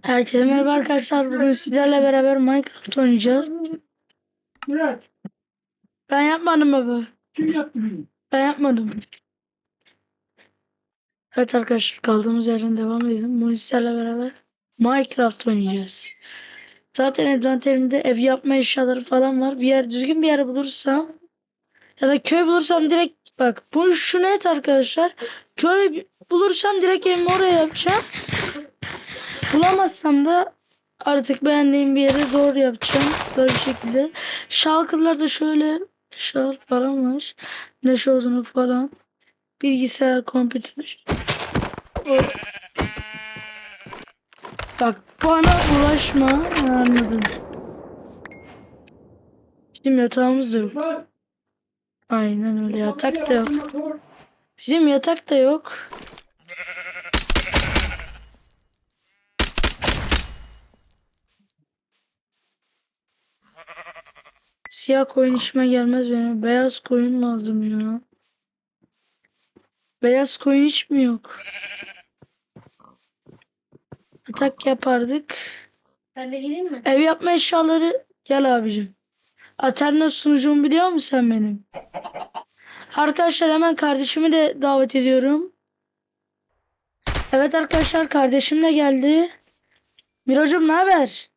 Herkese merhaba arkadaşlar. Bugün sizlerle beraber Minecraft oynayacağız. Murat, Ben yapmadım baba. kim yaptı bunu? Ben yapmadım. Evet arkadaşlar kaldığımız yerden devam edelim. Bugün sizlerle beraber Minecraft oynayacağız. Zaten envanterimde ev yapma eşyaları falan var. Bir yer düzgün bir yer bulursam ya da köy bulursam direkt bak bu şu net arkadaşlar. Köy bulursam direkt evimi oraya yapacağım. Bulamazsam da artık beğendiğim bir yere doğru yapacağım. Böyle şekilde. Şalkırlar da şöyle şal falan var. Neşe odunu falan. Bilgisayar, kompüter. O- Bak bana ulaşma. Anladım. Bizim yatağımız da yok. Aynen öyle yatak da yok. Bizim yatak da yok. Siyah koyun işime gelmez benim. Beyaz koyun lazım ya. Beyaz koyun hiç mi yok? Yatak yapardık. Ben de gideyim mi? Ev yapma eşyaları gel abicim. Aternos sunucumu biliyor musun sen benim? Arkadaşlar hemen kardeşimi de davet ediyorum. Evet arkadaşlar kardeşim de geldi. Mirocum ne haber?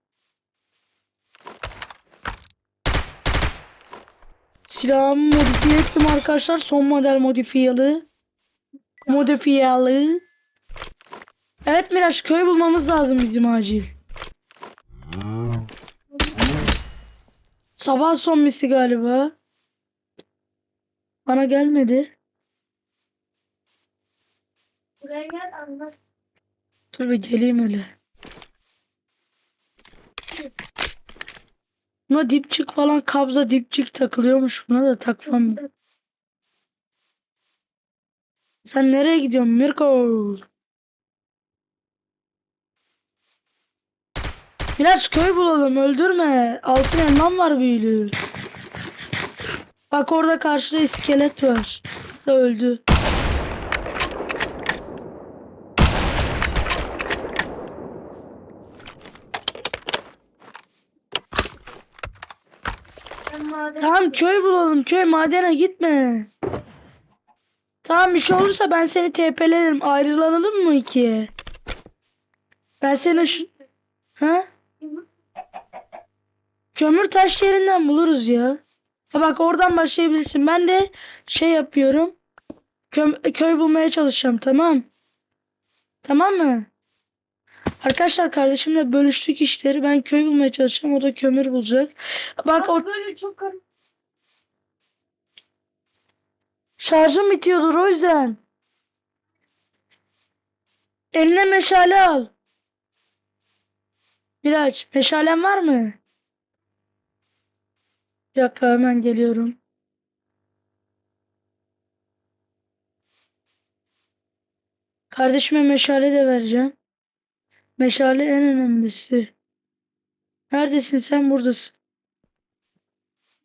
Silahımı modifiye ettim arkadaşlar. Son model modifiyeli. Modifiyeli. Evet Miraç köy bulmamız lazım bizim acil. Sabah son misi galiba. Bana gelmedi. Buraya gel anlat. Dur bir geleyim öyle. Buna dipçik falan kabza dipçik takılıyormuş. Buna da takmam. Sen nereye gidiyorsun Mirko? Biraz köy bulalım öldürme. Altın elmam var büyülü. Bak orada karşıda iskelet var. Da öldü. Maden Tamam köy bulalım köy madene gitme. Tamam bir şey olursa ben seni TP'lerim. Ayrılalım mı ikiye? Ben seni şu... Ha? Kömür taş yerinden buluruz ya. Ha bak oradan başlayabilirsin. Ben de şey yapıyorum. Köy, köy bulmaya çalışacağım tamam. Tamam mı? Arkadaşlar kardeşimle bölüştük işleri. Ben köy bulmaya çalışacağım. O da kömür bulacak. Bak o böyle çok kar- Şarjım bitiyordur o yüzden. Eline meşale al. Miraç, meşalen var mı? Bir dakika hemen geliyorum. Kardeşime meşale de vereceğim. Meşale en önemlisi. Neredesin sen buradasın.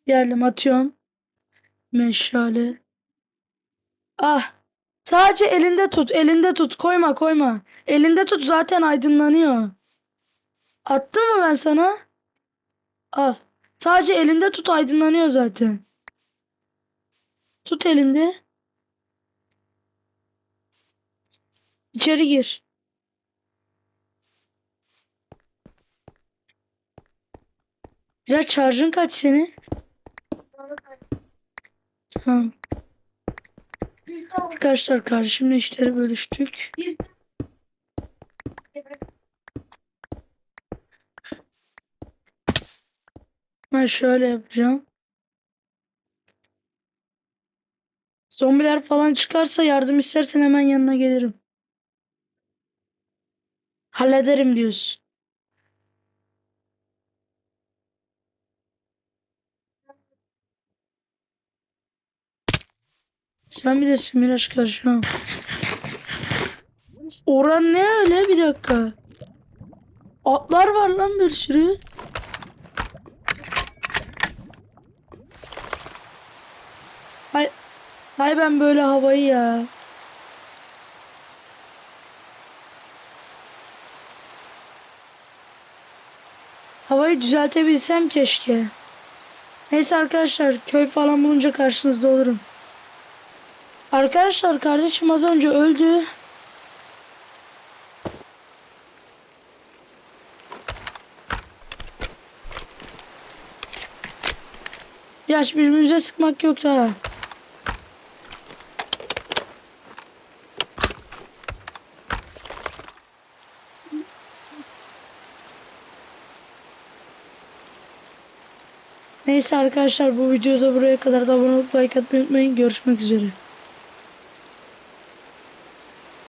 Geldim atıyorum. Meşale. Ah. Sadece elinde tut, elinde tut. Koyma, koyma. Elinde tut zaten aydınlanıyor. Attım mı ben sana? Al. Sadece elinde tut aydınlanıyor zaten. Tut elinde. İçeri gir. Biraz şarjın kaç senin? Tamam. Arkadaşlar kardeşimle işleri bölüştük. Ben şöyle yapacağım. Zombiler falan çıkarsa yardım istersen hemen yanına gelirim. Hallederim diyorsun. Sen bilirsin Miraç karışmam. Oran ne öyle bir dakika. Atlar var lan bir sürü. Hay, hay ben böyle havayı ya. Havayı düzeltebilsem keşke. Neyse arkadaşlar köy falan bulunca karşınızda olurum. Arkadaşlar kardeşim az önce öldü. Yaş birbirimize sıkmak yok ha. Neyse arkadaşlar bu videoda buraya kadar da abone olup like atmayı unutmayın. Görüşmek üzere.